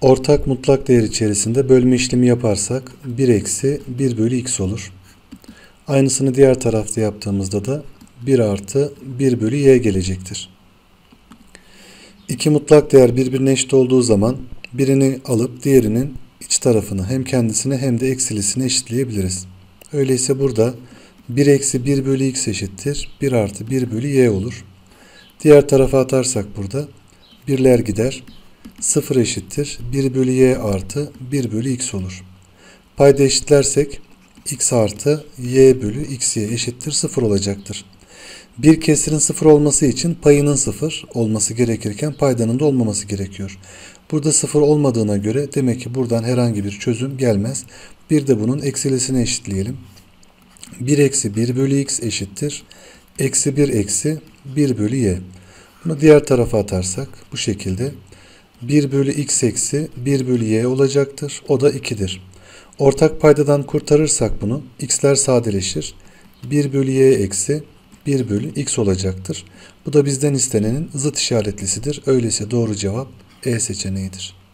Ortak mutlak değer içerisinde bölme işlemi yaparsak 1 eksi 1 bölü x olur. Aynısını diğer tarafta yaptığımızda da 1 artı 1 bölü y gelecektir. İki mutlak değer birbirine eşit olduğu zaman birini alıp diğerinin iç tarafını hem kendisine hem de eksilisini eşitleyebiliriz. Öyleyse burada 1 eksi 1 bölü x eşittir. 1 artı 1 bölü y olur. Diğer tarafa atarsak burada birler gider. 0 eşittir. 1 bölü y artı 1 bölü x olur. Payda eşitlersek x artı y bölü xy eşittir 0 olacaktır. Bir kesirin 0 olması için payının 0 olması gerekirken paydanın da olmaması gerekiyor. Burada 0 olmadığına göre demek ki buradan herhangi bir çözüm gelmez. Bir de bunun eksilisini eşitleyelim. 1 eksi 1 bölü x eşittir. Eksi 1 eksi 1 bölü y. Bunu diğer tarafa atarsak bu şekilde 1 bölü x eksi 1 bölü y olacaktır. O da 2'dir. Ortak paydadan kurtarırsak bunu x'ler sadeleşir. 1 bölü y eksi 1 bölü x olacaktır. Bu da bizden istenenin zıt işaretlisidir. Öyleyse doğru cevap E seçeneğidir.